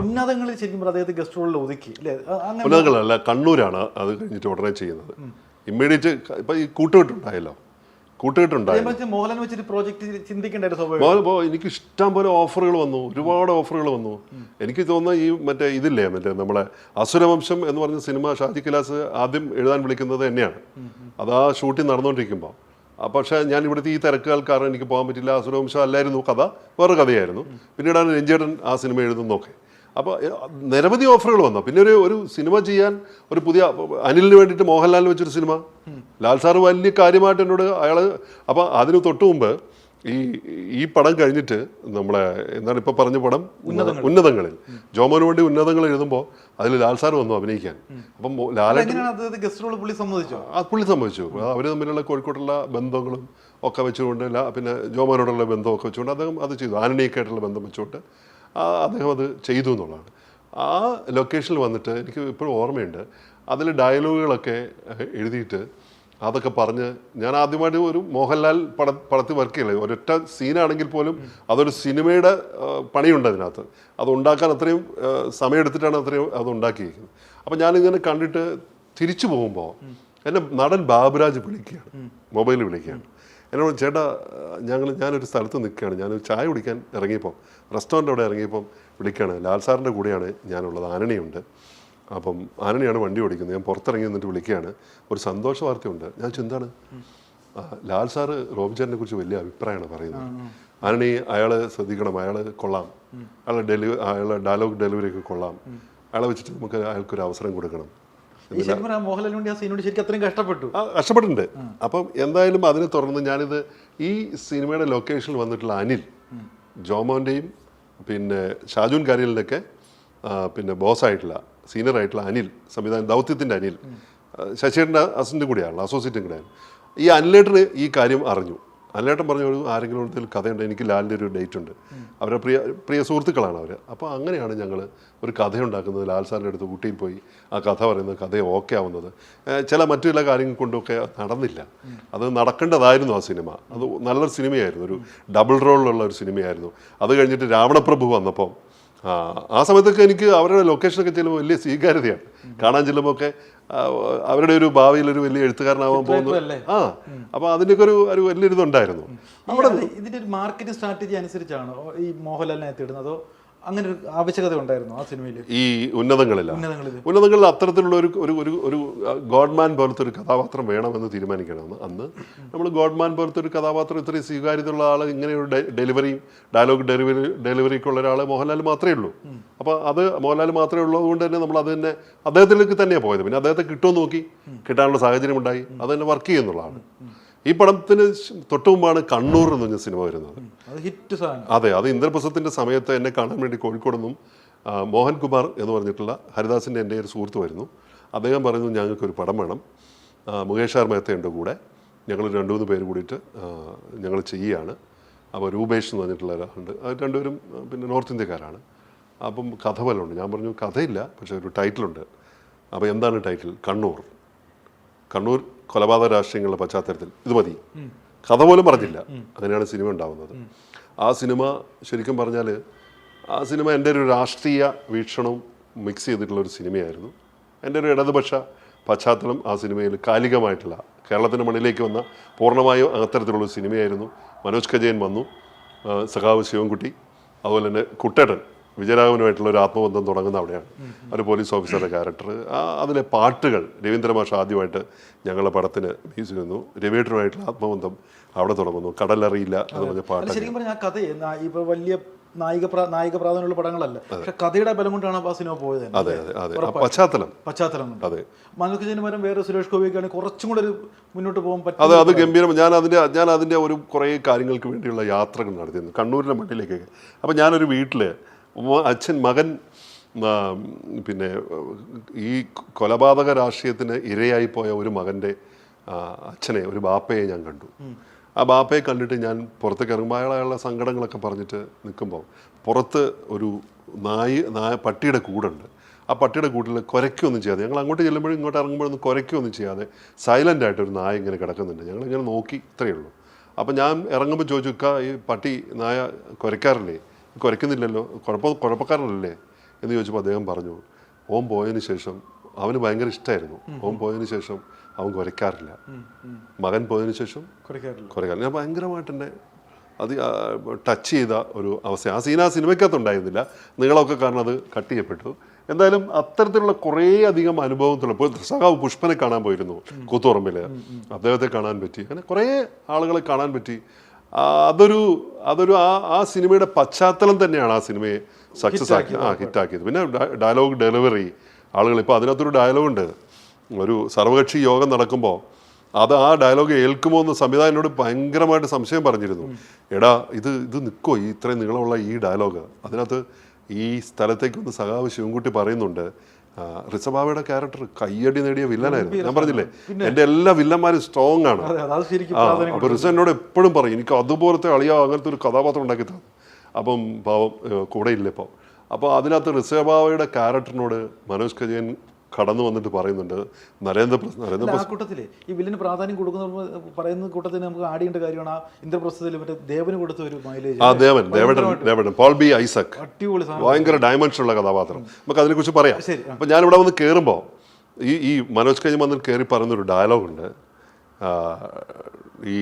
ഉന്നതങ്ങളിൽ ശരിക്കും അദ്ദേഹത്തെ ഗസ്റ്റ് റോളിൽ ഒതുക്കി അല്ലേ? ഉന്നതങ്ങളല്ല കണ്ണൂരാണ് അത് കഴിഞ്ഞിട്ട് ഉടനെ ചെയ്യുന്നത്. ഇമ്മീഡിയറ്റ് ഇപ്പൊ ഈ കൂട്ടുകെട്ടുണ്ടായല്ലോ? കൂട്ടുകെട്ടുണ്ടായിരുന്നു അതേ വെച്ച് മോഹൻലാൽ വെച്ചൊരു പ്രോജക്റ്റ് എനിക്ക് ഇഷ്ടം പോലെ ഓഫറുകൾ വന്നു ഒരുപാട് ഓഫറുകൾ വന്നു. എനിക്ക് തോന്നുന്ന ഈ മറ്റേ ഇതില്ലേ മറ്റേ നമ്മളെ അസുരവംശം എന്ന് പറഞ്ഞ സിനിമ ഷാജി കിലാസ് ആദ്യം എഴുതാൻ വിളിക്കുന്നത് തന്നെയാണ് അത് ആ ഷൂട്ടിംഗ് നടന്നുകൊണ്ടിരിക്കുമ്പോൾ പക്ഷേ ഞാൻ ഇവിടുത്തെ ഈ തിരക്കുകൾ കാരണം എനിക്ക് പോകാൻ പറ്റില്ല അസുരവംശം അല്ലായിരുന്നു കഥ വേറെ കഥയായിരുന്നു. പിന്നീടാണ് രഞ്ജേട്ടൻ ആ സിനിമ എഴുതുന്നൊക്കെ അപ്പോൾ നിരവധി ഓഫറുകൾ വന്നു. പിന്നെ ഒരു ഒരു സിനിമ ചെയ്യാൻ ഒരു പുതിയ അനിലിന് വേണ്ടിയിട്ട് മോഹൻലാലിന് വെച്ചൊരു സിനിമ. ലാൽ സാറ് വലിയ കാര്യമായിട്ട് എന്നോട് അയാൾ അപ്പോൾ അതിന് തൊട്ട് മുമ്പ് ഈ ഈ പടം കഴിഞ്ഞിട്ട് നമ്മളെ എന്താണ് ഇപ്പോൾ പറഞ്ഞ പടം? ഉന്നതങ്ങളിൽ. ജോമോന് വേണ്ടി ഉന്നതങ്ങൾ എഴുതുമ്പോൾ അതിൽ ലാൽ സാർ വന്നു അഭിനയിക്കാൻ. അപ്പം പുള്ളി സമ്മതിച്ചു? ആ പുള്ളി സംഭവിച്ചു അവർ തമ്മിലുള്ള കോഴിക്കോട്ടുള്ള ബന്ധങ്ങളും ഒക്കെ വെച്ചുകൊണ്ട് പിന്നെ ജോമോനോടുള്ള ബന്ധമൊക്കെ വെച്ചുകൊണ്ട് അദ്ദേഹം അത് ചെയ്തു. ആനണിയൊക്കെ ആയിട്ടുള്ള ബന്ധം വെച്ചുകൊണ്ട് അദ്ദേഹം അത് ചെയ്തു എന്നുള്ളതാണ്. ആ ലൊക്കേഷനിൽ വന്നിട്ട് എനിക്ക് ഇപ്പോഴും ഓർമ്മയുണ്ട്. അതിൽ ഡയലോഗുകളൊക്കെ എഴുതിയിട്ട് അതൊക്കെ പറഞ്ഞ് ഞാൻ ആദ്യമായിട്ട് ഒരു മോഹൻലാൽ പട പടത്തിൽ വർക്ക് ചെയ്യില്ല? ഒരൊറ്റ സീനാണെങ്കിൽ പോലും അതൊരു സിനിമയുടെ പണിയുണ്ട് അതിനകത്ത്. അത് ഉണ്ടാക്കാൻ അത്രയും സമയമെടുത്തിട്ടാണ് അത്രയും അത് ഉണ്ടാക്കിയിരിക്കുന്നത്. അപ്പം ഞാനിങ്ങനെ കണ്ടിട്ട് തിരിച്ചു പോകുമ്പോൾ എന്നെ നടൻ ബാബുരാജ് വിളിക്കുകയാണ്. മൊബൈലിൽ വിളിക്കുകയാണ്. എന്നോട് ചേട്ടാ ഞങ്ങൾ ഞാനൊരു സ്ഥലത്ത് നിൽക്കുകയാണ്. ഞാൻ ചായ കുടിക്കാൻ ഇറങ്ങിയപ്പോൾ റെസ്റ്റോറന്റ് അവിടെ ഇറങ്ങിയപ്പം വിളിക്കുകയാണ്. ലാൽ സാറിന്റെ കൂടെയാണ് ഞാനുള്ളത്. ആനണിയുണ്ട്. അപ്പം ആനണിയാണ് വണ്ടി ഓടിക്കുന്നത്. ഞാൻ പുറത്തിറങ്ങി നിന്നിട്ട് വിളിക്കുകയാണ്. ഒരു സന്തോഷ വാർത്തയുണ്ട്. ഞാൻ ചിന്താണ് ലാൽ സാറ് റോബിചാറിനെ കുറിച്ച് വലിയ അഭിപ്രായമാണ് പറയുന്നത്. ആനണി അയാൾ ശ്രദ്ധിക്കണം. അയാൾ കൊള്ളാം. അയാളെ ഡെലിവറി അയാളെ ഡയലോഗ് ഡെലിവറി ഒക്കെ കൊള്ളാം അയാളെ വെച്ചിട്ട് നമുക്ക് അയാൾക്കൊരു അവസരം കൊടുക്കണം. പറഞ്ഞാൽ വേണ്ടി ആ സീനോട് ശരിക്കും അത്രയും കഷ്ടപ്പെട്ടു. കഷ്ടപ്പെട്ടിട്ടുണ്ട്. അപ്പം എന്തായാലും അതിനെ തുടർന്ന് ഞാനിത് ഈ സിനിമയുടെ ലൊക്കേഷനിൽ വന്നിട്ടുള്ള അനിൽ ജോമോന്റെയും പിന്നെ ഷാജുൻ കാരിയലിന്റെയൊക്കെ പിന്നെ ബോസായിട്ടുള്ള സീനിയർ ആയിട്ടുള്ള അനിൽ സംവിധാനം ദൗത്യത്തിന്റെ അനിൽ ശശീറിന്റെ ശശിയുടെ അസിസ്റ്റന്റ് കൂടിയാണ് അസോസിയേറ്റും കൂടിയാണ്. ഈ അനിലേറ്റർ ഈ കാര്യം അറിഞ്ഞു. അനിലേട്ടൻ പറഞ്ഞ ഒരു ആരെങ്കിലും ഒരു കഥയുണ്ട്. എനിക്ക് ലാലിന്റെ ഒരു ഡേറ്റ് ഉണ്ട്. അവരുടെ പ്രിയ പ്രിയ സുഹൃത്തുക്കളാണ് അവർ അപ്പോൾ അങ്ങനെയാണ് ഞങ്ങൾ ഒരു കഥയുണ്ടാക്കുന്നത്. ലാൽ സാറിന്റെ അടുത്ത് ഊട്ടിയിൽ പോയി ആ കഥ പറയുന്നത് കഥ ഓക്കെ ആവുന്നത്. ചില മറ്റു ചില കാര്യങ്ങൾ കൊണ്ടൊക്കെ നടന്നില്ല. അത് നടക്കേണ്ടതായിരുന്നു ആ സിനിമ. അത് നല്ലൊരു സിനിമയായിരുന്നു. ഒരു ഡബിൾ റോളിലുള്ള ഒരു സിനിമയായിരുന്നു. അത് കഴിഞ്ഞിട്ട് രാവണപ്രഭു വന്നപ്പോൾ ആ സമയത്തൊക്കെ എനിക്ക് അവരുടെ ലൊക്കേഷനൊക്കെ ചെല്ലുമ്പോൾ വലിയ സ്വീകാര്യതയാണ്. കാണാൻ ചെല്ലുമ്പോൾ ഒക്കെ അവരുടെ ഒരു ഭാവിയിൽ ഒരു വലിയ എഴുത്തുകാരനാവാൻ പോകുന്നു ആ അപ്പൊ അതിന്റെയൊക്കെ ഒരു ഒരു വലിയൊരു ഇതുണ്ടായിരുന്നു ഇതിന്റെ ഒരു മാർക്കറ്റിംഗ് സ്ട്രാറ്റജി അനുസരിച്ചാണോ? ഈ മോഹൻലാലിനെ എത്തിയിടുന്നത് അതോ അങ്ങനെ ഒരു ആവശ്യകത ഉണ്ടായിരുന്നു ആ സിനിമയിൽ ഈ ഉന്നതങ്ങളിൽ ഉന്നതങ്ങളിൽ അത്തരത്തിലുള്ള ഒരു ഒരു ഒരു ഒരു ഗോഡ്മാൻ പോലത്തെ ഒരു കഥാപാത്രം വേണമെന്ന് തീരുമാനിക്കണമെന്ന് അന്ന് നമ്മൾ ഗോഡ്മാൻ പോലത്തെ ഒരു കഥാപാത്രം ഇത്രയും സ്വീകാര്യതയുള്ള ആൾ ഇങ്ങനെ ഒരു ഡെലിവറിയും ഡയലോഗ് ഡെലിവറി ഡെലിവറിക്കുള്ള ഉള്ള ഒരാൾ മോഹൻലാൽ മാത്രമേ ഉള്ളൂ. അപ്പോൾ അത് മോഹൻലാൽ മാത്രമേ ഉള്ളത് കൊണ്ട് തന്നെ നമ്മൾ അത് തന്നെ അദ്ദേഹത്തിലേക്ക് തന്നെയാണ് പോയത്. പിന്നെ അദ്ദേഹത്തെ കിട്ടുമോ നോക്കി കിട്ടാനുള്ള സാഹചര്യം ഉണ്ടായി അത് തന്നെ വർക്ക് ചെയ്യുന്നുള്ളതാണ്. ഈ പടത്തിന് തൊട്ടു മുമ്പാണ് കണ്ണൂർ എന്ന് പറഞ്ഞ സിനിമ വരുന്നത്. അത് ഹിറ്റ് അതെ അത് ഇന്ദ്രപ്രസത്തിന്റെ സമയത്ത് എന്നെ കാണാൻ വേണ്ടി കോഴിക്കോട് നിന്നും മോഹൻകുമാർ എന്ന് പറഞ്ഞിട്ടുള്ള ഹരിദാസിന്റെ എന്റെ ഒരു സുഹൃത്ത് വരുന്നു. അദ്ദേഹം പറഞ്ഞു ഞങ്ങൾക്കൊരു പടം വേണം. മുകേഷ് ആർ മേത്തയുണ്ട് കൂടെ. ഞങ്ങൾ രണ്ട് മൂന്ന് പേര് കൂടിയിട്ട് ഞങ്ങൾ ചെയ്യുകയാണ് അപ്പോൾ രൂപേഷ് എന്ന് പറഞ്ഞിട്ടുള്ള ഒരാളുണ്ട്. അത് രണ്ടുപേരും പിന്നെ നോർത്ത് ഇന്ത്യക്കാരാണ്. അപ്പം കഥ വല്ലതുണ്ട് ഞാൻ പറഞ്ഞു കഥയില്ല പക്ഷേ ഒരു ടൈറ്റിലുണ്ട്. അപ്പോൾ എന്താണ് ടൈറ്റിൽ? കണ്ണൂർ. കണ്ണൂർ കൊലപാതക രാഷ്ട്രീയങ്ങളുടെ പശ്ചാത്തലത്തിൽ ഇത് മതി. കഥ പോലും പറഞ്ഞില്ല. അങ്ങനെയാണ് സിനിമ ഉണ്ടാവുന്നത്. ആ സിനിമ ശരിക്കും പറഞ്ഞാൽ ആ സിനിമ എന്റെ ഒരു രാഷ്ട്രീയ വീക്ഷണവും മിക്സ് ചെയ്തിട്ടുള്ള ഒരു സിനിമയായിരുന്നു. എന്റെ ഒരു ഇടതുപക്ഷ പശ്ചാത്തലം ആ സിനിമയിൽ കാലികമായിട്ടുള്ള കേരളത്തിന്റെ മണ്ണിലേക്ക് വന്ന പൂർണമായും അത്തരത്തിലുള്ള ഒരു സിനിമയായിരുന്നു. മനോജ് കജയൻ വന്നു. സഖാവ് ശിവൻകുട്ടി അതുപോലെ തന്നെ കുട്ടേട്ടൻ. വിജയരാഘവനുമായിട്ടുള്ള ഒരു ആത്മബന്ധം തുടങ്ങുന്ന അവിടെയാണ്. ഒരു പോലീസ് ഓഫീസറുടെ ക്യാരക്ടർ. ആ അതിലെ പാട്ടുകൾ രവീന്ദ്ര മാഷ് ആദ്യമായിട്ട് ഞങ്ങളുടെ പടത്തിന് മ്യൂസിക് വന്നു രവീട്ടറുമായിട്ടുള്ള ആത്മബന്ധം അവിടെ തുടങ്ങുന്നു. കടലറിയില്ല എന്ന് പറഞ്ഞ പാട്ട് ശരിക്കും പറഞ്ഞാൽ കഥയെ നാ- വലിയ നായിക നായിക പ്രാധാന്യമുള്ള പടങ്ങളല്ല. പക്ഷെ കഥയുടെ ബലം കൊണ്ടാണ് ആ സിനിമ പോയത് അതെ അതെ പശ്ചാത്തലം. പശ്ചാത്തലം അതെ. മനോജ് ജനമരം വേറെ സുരേഷ് ഗോപിയൊക്കെയാണ് കുറച്ചും കൂടെ ഒരു മുന്നോട്ട് പോകാൻ പറ്റും അതെ അത് ഗംഭീരം. ഞാൻ അതിന്റെ ഞാൻ അതിന്റെ ഒരു കുറേ കാര്യങ്ങൾക്ക് വേണ്ടിയുള്ള യാത്രകൾ നടത്തിയിരുന്നു. കണ്ണൂരിന്റെ മണ്ണിലേക്കൊക്കെ. അപ്പോൾ ഞാനൊരു വീട്ടിൽ അച്ഛൻ മകൻ പിന്നെ ഈ കൊലപാതക രാഷ്ട്രീയത്തിന് ഇരയായി പോയ ഒരു മകന്റെ അച്ഛനെ ഒരു ബാപ്പയെ ഞാൻ കണ്ടു. ആ ബാപ്പയെ കണ്ടിട്ട് ഞാൻ പുറത്തേക്ക് ഇറങ്ങുമ്പോൾ അയാൾ അയാളുടെ സങ്കടങ്ങളൊക്കെ പറഞ്ഞിട്ട് നിൽക്കുമ്പോൾ പുറത്ത് ഒരു നായി നായ പട്ടിയുടെ കൂടുണ്ട്. ആ പട്ടിയുടെ കൂട്ടിൽ കുരയ്ക്കൊന്നും ചെയ്യാതെ ഞങ്ങൾ അങ്ങോട്ട് ചെല്ലുമ്പോഴും ഇങ്ങോട്ട് ഇറങ്ങുമ്പോഴൊന്നും കുരയ്ക്കൊന്നും ചെയ്യാതെ സൈലന്റ് ആയിട്ട് ഒരു നായ ഇങ്ങനെ കിടക്കുന്നുണ്ട്. ഞങ്ങൾ ഇങ്ങനെ നോക്കി ഇത്രയേ ഉള്ളൂ. അപ്പം ഞാൻ ഇറങ്ങുമ്പോൾ ചോദിച്ചു "ഇക്ക, ഈ പട്ടി നായ കുരയ്ക്കാറില്ലേ? കുരയ്ക്കുന്നില്ലല്ലോ കുഴപ്പം കുഴപ്പക്കാരനല്ലേ എന്ന് ചോദിച്ചപ്പോൾ അദ്ദേഹം പറഞ്ഞു ഓം പോയതിന് ശേഷം അവന് ഭയങ്കര ഇഷ്ടമായിരുന്നു ഓം പോയതിന് ശേഷം അവൻ കുരയ്ക്കാറില്ല മകൻ പോയതിനു ശേഷം കുറയ്ക്കാറില്ല. കുരയ്ക്കാറില്ല ഞാൻ ഭയങ്കരമായിട്ട് എന്നെ അത് ടച്ച് ചെയ്ത ഒരു അവസ്ഥ. ആ സീൻ ആ സിനിമയ്ക്കകത്ത് ഉണ്ടായിരുന്നില്ല നിങ്ങളൊക്കെ കാരണം അത് കട്ട് ചെയ്യപ്പെട്ടു. എന്തായാലും അത്തരത്തിലുള്ള കുറേ അധികം അനുഭവത്തിലുള്ള ഇപ്പോൾ സഖാവ് പുഷ്പനെ കാണാൻ പോയിരുന്നു കൂത്തുപറമ്പിൽ അദ്ദേഹത്തെ കാണാൻ പറ്റി. അങ്ങനെ കുറേ ആളുകളെ കാണാൻ പറ്റി. അതൊരു അതൊരു ആ ആ സിനിമയുടെ പശ്ചാത്തലം തന്നെയാണ് ആ സിനിമയെ സക്സസ് ആക്കി ആ ഹിറ്റാക്കിയത്. പിന്നെ ഡയലോഗ് ഡെലിവറി ആളുകൾ ഇപ്പോൾ അതിനകത്തൊരു ഡയലോഗുണ്ട് ഒരു സർവകക്ഷി യോഗം നടക്കുമ്പോൾ അത് ആ ഡയലോഗ് ഏൽക്കുമോ എന്ന് സംവിധായകനോട് ഭയങ്കരമായിട്ട് സംശയം പറഞ്ഞിരുന്നു. എടാ ഇത് ഇത് നിൽക്കുമോ ഈ ഇത്രയും നീളമുള്ള ഈ ഡയലോഗ് അതിനകത്ത് ഈ സ്ഥലത്തേക്കൊന്ന് സഖാവ് ശിവൻകുട്ടി പറയുന്നുണ്ട്. ഋഷഭാവയുടെ ക്യാരക്ടർ കയ്യടി നേടിയ വില്ലനായിരുന്നു ഞാൻ പറഞ്ഞില്ലേ എന്റെ എല്ലാ വില്ലന്മാരും സ്ട്രോങ് ആണ്. അതെ അതെ അത് ശരിക്കും പ്രാധാന്യം അപ്പൊ റിസ എന്നോട് എപ്പോഴും പറയും എനിക്ക് അതുപോലത്തെ അളിയാ അങ്ങനത്തെ ഒരു കഥാപാത്രം ഉണ്ടാക്കി തന്നു അപ്പം പാവം കൂടെ ഇല്ല ഇപ്പോൾ അപ്പോൾ അതിനകത്ത് ഋഷഭാവയുടെ ക്യാരക്ടറിനോട് മനോജ് കജയൻ കടന്നു വന്നിട്ട് പറയുന്നുണ്ട്. നരേന്ദ്രപ്രസ് ആ കൂട്ടത്തിൽ ഈ വില്ലിന് പ്രാധാന്യം കൊടുക്കുന്ന പറയുന്ന കൂട്ടത്തിന് നമുക്ക് ആടിയേണ്ട കാര്യമാണ് ആ ഇന്ദ്രപ്രസ്ഥത്തിൽ മറ്റേ ദേവന് കൊടുത്ത ഒരു മൈലേജ് ആ ദേവൻ ദേവടൻ ദേവടൻ. പോൾ ബി ഐസക് അടിപൊളി ഭയങ്കര ഡയമെൻഷൻ ഉള്ള കഥാപാത്രം. നമുക്ക് അതിനെക്കുറിച്ച് പറയാം. അപ്പൊ ഞാനിവിടെ വന്ന് കയറുമ്പോൾ ഈ ഈ മനോജ് കജൻ വന്നിൽ കയറി പറയുന്നൊരു ഡയലോഗുണ്ട് ഈ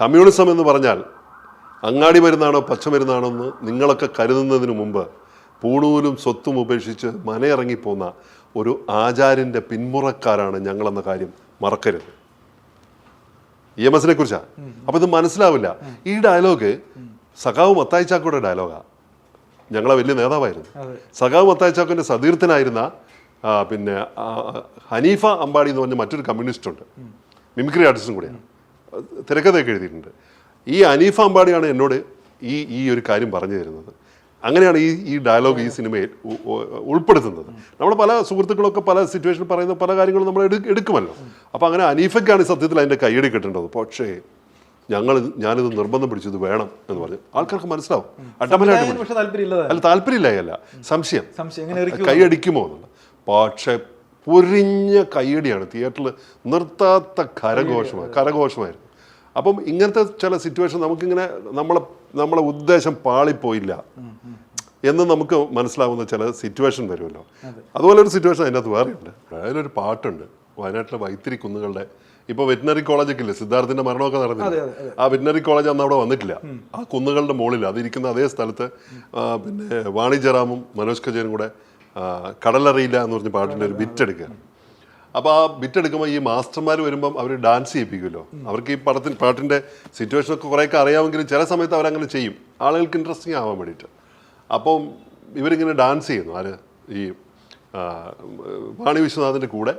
കമ്മ്യൂണിസം എന്ന് പറഞ്ഞാൽ അങ്ങാടി മരുന്നാണോ പച്ച മരുന്നാണോ എന്ന് നിങ്ങളൊക്കെ കരുതുന്നതിന് മുമ്പ് പൂണൂലും സ്വത്തും ഉപേക്ഷിച്ച് മനയിറങ്ങിപ്പോന്ന ഒരു ആചാര്യന്റെ പിന്മുറക്കാരാണ് ഞങ്ങളെന്ന കാര്യം മറക്കരുത്. ഇ എം എസിനെ കുറിച്ചാണ് അപ്പോൾ ഇത് മനസ്സിലാവില്ല. ഈ ഡയലോഗ് സഖാവ് മത്തായി ചാക്കോയുടെ ഡയലോഗാണ് ഞങ്ങളെ വലിയ നേതാവായിരുന്നു. സഖാവ് മത്തായി ചാക്കോന്റെ സതീർത്ഥനായിരുന്ന പിന്നെ ഹനീഫ അമ്പാടി എന്ന് പറഞ്ഞ മറ്റൊരു കമ്മ്യൂണിസ്റ്റ് ഉണ്ട് മിമിക്രി ആർട്ടിസ്റ്റും കൂടിയാണ്. തിരക്കഥയൊക്കെ എഴുതിയിട്ടുണ്ട്. ഈ ഹനീഫ അമ്പാടിയാണ് എന്നോട് ഈ ഈ ഒരു കാര്യം പറഞ്ഞു തരുന്നത്. അങ്ങനെയാണ് ഈ ഈ ഡയലോഗ് ഈ സിനിമയിൽ ഉൾപ്പെടുത്തുന്നത്. നമ്മൾ പല സുഹൃത്തുക്കളൊക്കെ പല സിറ്റുവേഷൻ പറയുന്ന പല കാര്യങ്ങളും നമ്മൾ എടു എടുക്കുമല്ലോ. അപ്പോൾ അങ്ങനെ അനീഫയ്ക്കാണ് സത്യത്തിൽ അതിന്റെ കൈയടി കിട്ടേണ്ടത് പക്ഷേ ഞങ്ങൾ ഞാനിത് നിർബന്ധം പിടിച്ചു ഇത് വേണം എന്ന് പറഞ്ഞു ആൾക്കാർക്ക് മനസ്സിലാവും. അട്ടമലായിട്ട് അല്ല താല്പര്യമില്ലായല്ല. സംശയം. കൈയടിക്കുമോ എന്നുള്ള പക്ഷെ പൊരിഞ്ഞ കൈയടിയാണ്. തിയേറ്ററിൽ നിർത്താത്ത കരഘോഷമായി കരഘോഷമായിരുന്നു. അപ്പം ഇങ്ങനത്തെ ചില സിറ്റുവേഷൻ നമുക്കിങ്ങനെ നമ്മളെ നമ്മളെ ഉദ്ദേശം പാളിപ്പോയില്ല. എന്ന് നമുക്ക് മനസ്സിലാവുന്ന ചില സിറ്റുവേഷൻ വരുമല്ലോ. അതുപോലെ ഒരു സിറ്റുവേഷൻ അതിനകത്ത് വേറെയുണ്ട് അതിലൊരു പാട്ടുണ്ട്. വയനാട്ടിലെ വൈത്തിരി കുന്നുകളുടെ ഇപ്പോൾ വെറ്റിനറി കോളേജൊക്കെ ഇല്ലേ? സിദ്ധാർത്ഥിന്റെ മരണമൊക്കെ നടന്നില്ല? ആ വെറ്റിനറി കോളേജ് അന്ന് അവിടെ വന്നിട്ടില്ല. ആ കുന്നുകളുടെ മുകളിൽ അതിരിക്കുന്ന അതേ സ്ഥലത്ത് പിന്നെ വാണിജ്യറാമും മനോജ് കജേനും കൂടെ കടലറിയില്ല എന്ന് പറഞ്ഞ പാട്ടിന്റെ ഒരു ബിറ്റ് എടുക്കുക. അപ്പോൾ ആ ബിറ്റ് എടുക്കുമ്പോൾ ഈ മാസ്റ്റർമാർ വരുമ്പോൾ അവർ ഡാൻസ് ചെയ്യിപ്പിക്കുമല്ലോ. അവർക്ക് ഈ പടത്തിന് പാട്ടിന്റെ സിറ്റുവേഷനൊക്കെ കുറേയൊക്കെ അറിയാമെങ്കിലും ചില സമയത്ത് അവരങ്ങനെ ചെയ്യും. ആളുകൾക്ക് ഇൻട്രസ്റ്റിംഗ് ആവാൻ വേണ്ടിയിട്ട്. അപ്പം ഇവരിങ്ങനെ ഡാൻസ് ചെയ്യുന്നു. ആര്? ഈ വാണി വിശ്വനാഥിന്റെ കൂടെ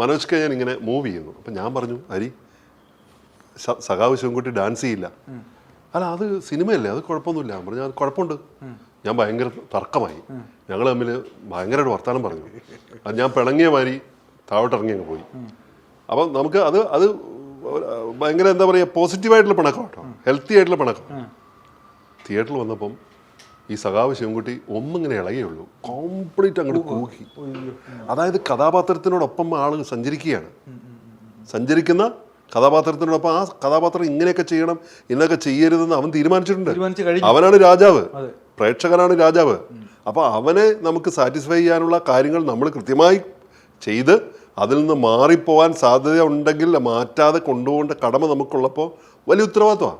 മനോജ് കെ ഞാൻ ഇങ്ങനെ മൂവ് ചെയ്യുന്നു. അപ്പം ഞാൻ പറഞ്ഞു ഹരി സഖാവ് ശിവൻകുട്ടി ഡാൻസ് ചെയ്യില്ല. അല്ല അത് സിനിമയല്ലേ? അത് കുഴപ്പമൊന്നുമില്ല. ഞാൻ പറഞ്ഞു അത് കുഴപ്പമുണ്ട്. ഞാൻ ഭയങ്കര തർക്കമായി. ഞങ്ങൾ തമ്മിൽ ഭയങ്കരമായിട്ട് വർത്തമാനം പറഞ്ഞു. അത് ഞാൻ പിണങ്ങിയ മാതിരി താഴോട്ട് ഇറങ്ങി അങ്ങ് പോയി. അപ്പം നമുക്ക് അത് അത് ഭയങ്കര എന്താ പറയുക പോസിറ്റീവായിട്ടുള്ള പിണക്കം കേട്ടോ. ഹെൽത്തി ആയിട്ടുള്ള പിണക്കം. തിയേറ്ററിൽ വന്നപ്പം ഈ സഖാവ് ശിവൻകുട്ടി ഒന്നിങ്ങനെ ഇളകിയുള്ളൂ കോംപ്ലീറ്റ് അങ്ങോട്ട് കൂക്കി അതായത് കഥാപാത്രത്തിനോടൊപ്പം ആൾ സഞ്ചരിക്കുകയാണ്. സഞ്ചരിക്കുന്ന കഥാപാത്രത്തിനോടൊപ്പം ആ കഥാപാത്രം ഇങ്ങനെയൊക്കെ ചെയ്യണം ഇന്നൊക്കെ ചെയ്യരുതെന്ന് അവൻ തീരുമാനിച്ചിട്ടുണ്ട്. അവനാണ് രാജാവ്. പ്രേക്ഷകനാണ് രാജാവ്. അപ്പോൾ അവനെ നമുക്ക് സാറ്റിസ്ഫൈ ചെയ്യാനുള്ള കാര്യങ്ങൾ നമ്മൾ കൃത്യമായി ചെയ്ത് അതിൽ നിന്ന് മാറിപ്പോവാൻ സാധ്യത ഉണ്ടെങ്കിൽ മാറ്റാതെ കൊണ്ടുപോകേണ്ട കടമ നമുക്കുള്ളപ്പോൾ വലിയ ഉത്തരവാദിത്വമാണ്.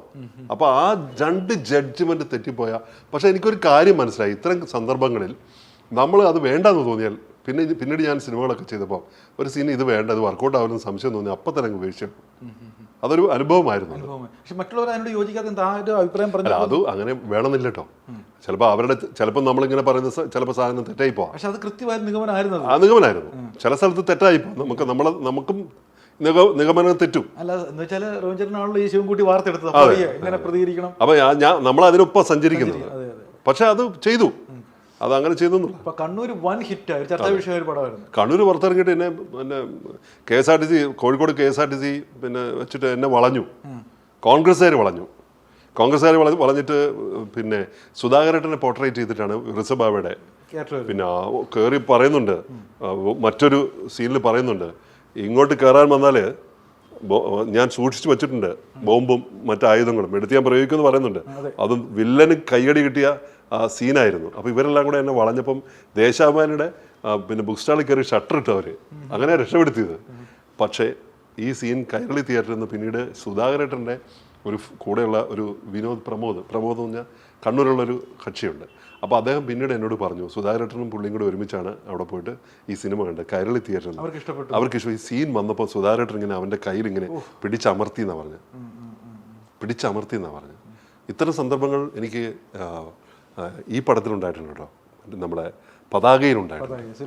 അപ്പോൾ ആ രണ്ട് ജഡ്ജ്മെന്റ് തെറ്റിപ്പോയാൽ പക്ഷേ എനിക്കൊരു കാര്യം മനസ്സിലായി. ഇത്തരം സന്ദർഭങ്ങളിൽ നമ്മൾ അത് വേണ്ടെന്ന് തോന്നിയാൽ പിന്നെ ഇത് പിന്നീട് ഞാൻ സിനിമകളൊക്കെ ചെയ്തപ്പോൾ ഒരു സീൻ ഇത് വേണ്ട ഇത് വർക്കൗട്ട് ആവുന്ന സംശയം തോന്നി. അപ്പം തന്നെ ഉപേക്ഷിച്ചു അതൊരു അനുഭവമായിരുന്നു. അത്. പക്ഷെ മറ്റുള്ളവർ അതിനോട് യോജിക്കാത്ത എന്താ ഒരു അഭിപ്രായം പറഞ്ഞു അത് അങ്ങനെ വേണമെന്നില്ല കേട്ടോ. ചിലപ്പോൾ അവരുടെ ചിലപ്പോൾ നമ്മളിങ്ങനെ പറയുന്ന ചിലപ്പോൾ സാധനം തെറ്റായി പോവാം. പക്ഷെ അത് കൃത്യമായ നിഗമനമായിരുന്നു ആ നിഗമനായിരുന്നു ചില സ്ഥലത്ത് തെറ്റായി പോകും നമുക്ക് നമ്മളെ നമുക്കും നിഗ നിഗമനം തെറ്റും. അല്ല എന്ന് വെച്ചാൽ റോഞ്ചറിനാണല്ലോ ഈ ശിവൻകുട്ടി വാർത്തെടുത്തത്. അപ്പൊ പ്രതികരിക്കണം? അപ്പോൾ ഞാൻ നമ്മൾ അതിനൊപ്പം സഞ്ചരിക്കുന്നത്. പക്ഷെ അത് ചെയ്തു. അത് അങ്ങനെ ചെയ്തു എന്നുള്ള കണ്ണൂർ വൻ ഹിറ്റ് ചർച്ചാ ഒരു പടമായിരുന്നു. കണ്ണൂർ പുറത്തിറങ്ങിയിട്ട് എന്നെ പിന്നെ K S R T C Kozhikode K S R T C പിന്നെ വെച്ചിട്ട് എന്നെ വളഞ്ഞു. കോൺഗ്രസ്സുകാർ വളഞ്ഞു. കോൺഗ്രസ്സുകാർ വളഞ്ഞ് വളഞ്ഞിട്ട് പിന്നെ സുധാകരേട്ടനെ പോർട്രേറ്റ് ചെയ്തിട്ടാണ് ഋഷഭാവയുടെ പിന്നെ കയറി പറയുന്നുണ്ട്. മറ്റൊരു സീനിൽ പറയുന്നുണ്ട്. ഇങ്ങോട്ട് കയറാൻ വന്നാൽ ഞാൻ സൂക്ഷിച്ചു വെച്ചിട്ടുണ്ട്. ബോംബും മറ്റു ആയുധങ്ങളും എടുത്ത് ഞാൻ പ്രയോഗിക്കുമെന്ന് പറയുന്നുണ്ട്. അതും. വില്ലന് കയ്യടി കിട്ടിയ സീനായിരുന്നു. അപ്പോൾ ഇവരെല്ലാം കൂടെ എന്നെ വളഞ്ഞപ്പം ദേശാഭിമാനിയുടെ പിന്നെ ബുക്ക് സ്റ്റാളിൽ കയറി ഷട്ടർ ഇട്ടു അവർ അങ്ങനെ രക്ഷപ്പെടുത്തിയത്. പക്ഷേ ഈ സീൻ കൈരളി തിയേറ്ററിൽ നിന്ന് പിന്നീട് സുധാകരേട്ടന്റെ ഒരു കൂടെയുള്ള ഒരു വിനോദ് പ്രമോദ് പ്രമോദ് എന്ന് പറഞ്ഞാൽ കണ്ണൂരുള്ളൊരു കക്ഷിയുണ്ട്. അപ്പോൾ അദ്ദേഹം പിന്നീട് എന്നോട് പറഞ്ഞു സുധാകരേട്ടനും പുള്ളിയും കൂടെ ഒരുമിച്ചാണ് അവിടെ പോയിട്ട് ഈ സിനിമ കണ്ട് കൈരളി തിയേറ്ററിൽ അവർക്ക് ഇഷ്ടപ്പെട്ടു. അവർക്ക് ഇഷ്ടം ഈ സീൻ വന്നപ്പോൾ സുധാകരേട്ടൻ ഇങ്ങനെ അവന്റെ കയ്യിൽ ഇങ്ങനെ പിടിച്ചമർത്തി എന്നാണ് പറഞ്ഞത് പിടിച്ചമർത്തി എന്നാണ് പറഞ്ഞത് ഇത്തരം സന്ദർഭങ്ങൾ എനിക്ക് ഈ പടത്തിലുണ്ടായിട്ടുണ്ട് കേട്ടോ നമ്മുടെ പതാകയിലുണ്ടായിട്ടുണ്ട്